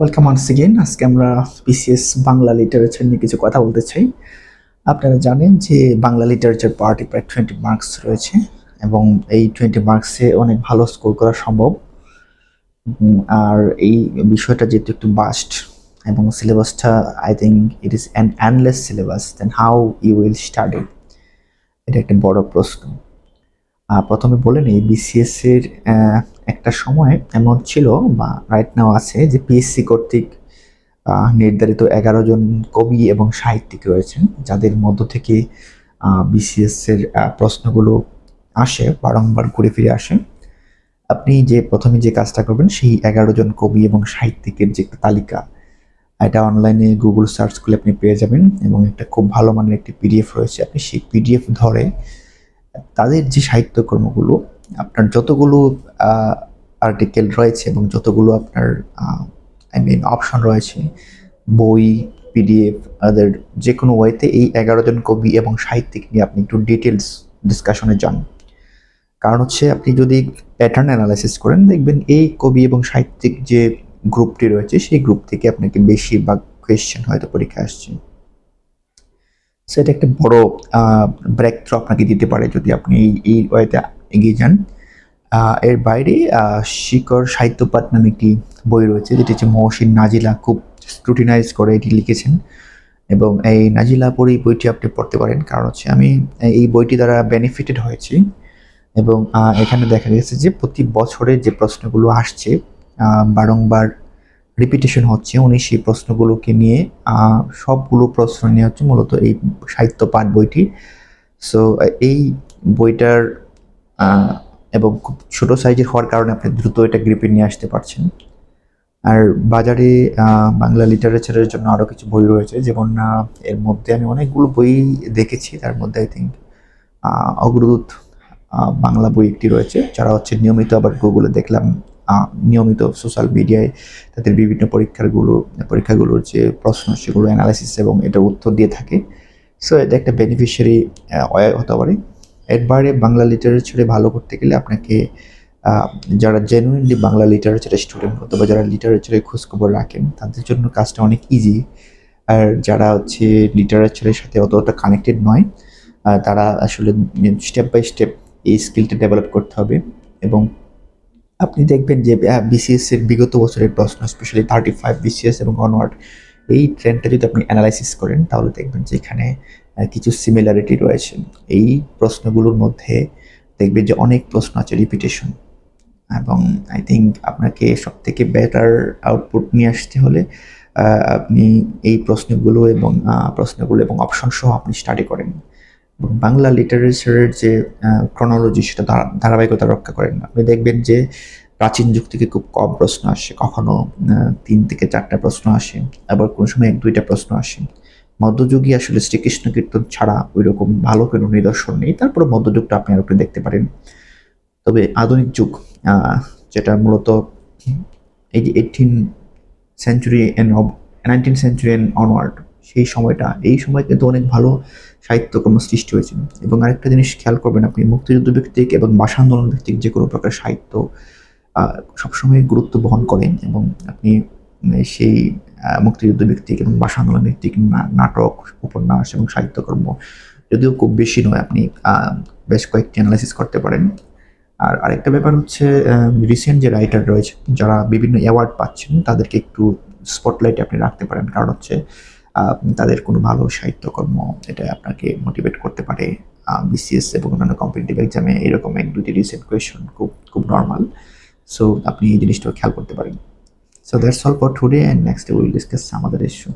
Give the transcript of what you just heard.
Welcome once again. আজকে আমরা BCS Bangla literature নিয়ে কিছু কথা বলতে চাই। আপনারা জানেন যে বাংলা লিটারেচার পার্টি প্রায় টোয়েন্টি মার্কস রয়েছে এবং এই টোয়েন্টি মার্কসে অনেক ভালো স্কোর করা সম্ভব। আর এই বিষয়টা যেহেতু একটু বাস্ট এবং সিলেবাসটা I think it is an endless syllabus then how you will study এটা একটা বড় প্রশ্ন। প্রথমে বলে নিই বিসিএস এর আহ, একটা সময় এমন ছিল বা রাইট নাও আছে যে পিএসসি কর্তৃক নির্ধারিত এগারো জন কবি এবং সাহিত্যিক রয়েছেন, যাদের মধ্য থেকে বিসিএস এর প্রশ্নগুলো আসে, বারংবার ঘুরে ফিরে আসে। আপনি যে প্রথমে যে কাজটা করবেন, সেই এগারো জন কবি এবং সাহিত্যিকের যে একটা তালিকা, এটা অনলাইনে গুগল সার্চ করলে আপনি পেয়ে যাবেন এবং একটা খুব ভালো মানের একটি পিডিএফ রয়েছে। আপনি সেই পিডিএফ ধরে তাদের যে সাহিত্যকর্মগুলো আপনার যতগুলো আর্টিকেল রয়েছে এবং যতগুলো আপনার আই মিন অপশন রয়েছে, বই পিডিএফ আদার যে কোনো ওয়েতে এই এগারো জন কবি এবং সাহিত্যিক নিয়ে আপনি একটু ডিটেলস ডিসকাশনে যান। কারণ হচ্ছে আপনি যদি প্যাটার্ন অ্যানালাইসিস করেন, দেখবেন এই কবি এবং সাহিত্যিক যে গ্রুপটি রয়েছে, সেই গ্রুপ থেকে আপনাকে বেশিরভাগ কোয়েশ্চেন হয়তো পরীক্ষা আসছে। সেটা একটা বড় ব্রেক থ্রু আপনাকে দিতে পারে যদি আপনি এই এই ওয়েতে এগিয়ে যান। এর বাইরে শিকড় সাহিত্যপাঠ নামে একটি বই রয়েছে, যেটি হচ্ছে মহসিন নাজিলা খুব স্ক্রুটিনাইজ করে এটি লিখেছেন। এবং এই নাজিলা পড়ে এই বইটি আপনি পড়তে পারেন। কারণ হচ্ছে আমি এই বইটি দ্বারা বেনিফিটেড হয়েছি। এবং এখানে দেখা গেছে যে প্রতি বছরে যে প্রশ্নগুলো আসছে বারংবার রিপিটেশন হচ্ছে, উনি সেই প্রশ্নগুলোকে নিয়ে সবগুলো প্রশ্ন নিয়ে হচ্ছে মূলত এই সাহিত্য পাঠ বইটি। সো এই বইটার এবং খুব ছোট সাইজের হওয়ার কারণে আপনি দ্রুত এটা গ্রিপে নিয়ে আসতে পারছেন। আর বাজারে বাংলা লিটারেচারের জন্য আরও কিছু বই রয়েছে, যেমন এর মধ্যে আমি অনেকগুলো বই দেখেছি। তার মধ্যে আই থিঙ্ক অগ্রদূত বাংলা বই একটি রয়েছে, যারা হচ্ছে নিয়মিত আবার গুগলে দেখলাম নিয়মিত সোশ্যাল মিডিয়ায় তাদের বিভিন্ন পরীক্ষারগুলো পরীক্ষাগুলোর যে প্রশ্ন, সেগুলো অ্যানালাইসিস এবং এটা উত্তর দিয়ে থাকে। সো এটা একটা বেনিফিশিয়ারি হতে পারে। এর বাইরে বাংলা লিটারেচারে ভালো করতে গেলে আপনাকে যারা জেনুইনলি বাংলা লিটারেচারের স্টুডেন্ট অথবা যারা লিটারেচারের খোঁজখবর রাখেন, তাদের জন্য কাজটা অনেক ইজি আর যারা হচ্ছে লিটারেচারের সাথে অতটা কানেক্টেড নয় তারা আসলে স্টেপ বাই স্টেপ এই স্কিলটা ডেভেলপ করতে হবে। এবং আপনি দেখবেন যে বিসিএস এর বিগত বছরের প্রশ্ন স্পেশালি থার্টি ফাইভ বিসিএস এবং অনওয়ার্ড এই ট্রেন্ডটা যদি আপনি অ্যানালাইসিস করেন, তাহলে দেখবেন যে এখানে কিছু সিমিলারিটি রয়েছে। এই প্রশ্নগুলোর মধ্যে দেখবেন যে অনেক প্রশ্ন আছে রিপিটেশন এবং আই থিঙ্ক আপনাকে সব থেকে বেটার আউটপুট নিয়ে আসতে হলে আপনি এই প্রশ্নগুলো এবং প্রশ্নগুলো এবং অপশন সহ আপনি স্টাডি করেন। এবং বাংলা লিটারেচারের যে ক্রনোলজি সেটা ধারা- ধারাবাহিকতা রক্ষা করেন। আপনি দেখবেন যে প্রাচীন যুগ থেকে খুব কম প্রশ্ন আসে, কখনো তিন থেকে চারটা প্রশ্ন আসে, আবার কোনো সময় এক, দুইটা প্রশ্ন আসে। মধ্যযুগে আসলে শ্রীকৃষ্ণ কীর্তন ছাড়া ওই রকম ভালো কোনো নিদর্শন নেই। তারপরে মধ্যযুগটা আপনি আর দেখতে পারেন। তবে আধুনিক যুগ যেটা মূলত এই যে eighteen century and nineteen century and onward সেই সময়টা, এই সময় কিন্তু অনেক ভালো সাহিত্যকর্ম সৃষ্টি হয়েছিল এবং আরেকটা জিনিস খেয়াল করবেন, আপনি মুক্তিযুদ্ধ ভিত্তিক এবং ভাষা আন্দোলন ভিত্তিক যে কোনো প্রকার সাহিত্য সবসময় গুরুত্ব বহন করেন এবং আপনি সেই মুক্তিযুদ্ধ ভিত্তিক এবং ভাষা আন্দোলন ভিত্তিক নাটক, উপন্যাস এবং সাহিত্যকর্ম যদিও খুব বেশি নয়, আপনি বেশ কয়েকটি অ্যানালাইসিস করতে পারেন। আর আরেকটা ব্যাপার হচ্ছে রিসেন্ট যে রাইটার রয়েছে, যারা বিভিন্ন অ্যাওয়ার্ড পাচ্ছেন, তাদেরকে একটু স্পটলাইটে আপনি রাখতে পারেন। কারণ হচ্ছে তাদের কোনো ভালো সাহিত্যকর্ম, এটা আপনাকে মোটিভেট করতে পারে। বিসিএস এবং অন্যান্য কম্পিটিটিভ এক্সামে এরকম এক দুটি রিসেন্ট কোয়েশন খুব খুব নর্মাল সো আপনি এই জিনিসটাও খেয়াল করতে পারেন। So that's all for today and next will discuss আমাদের ইস্যু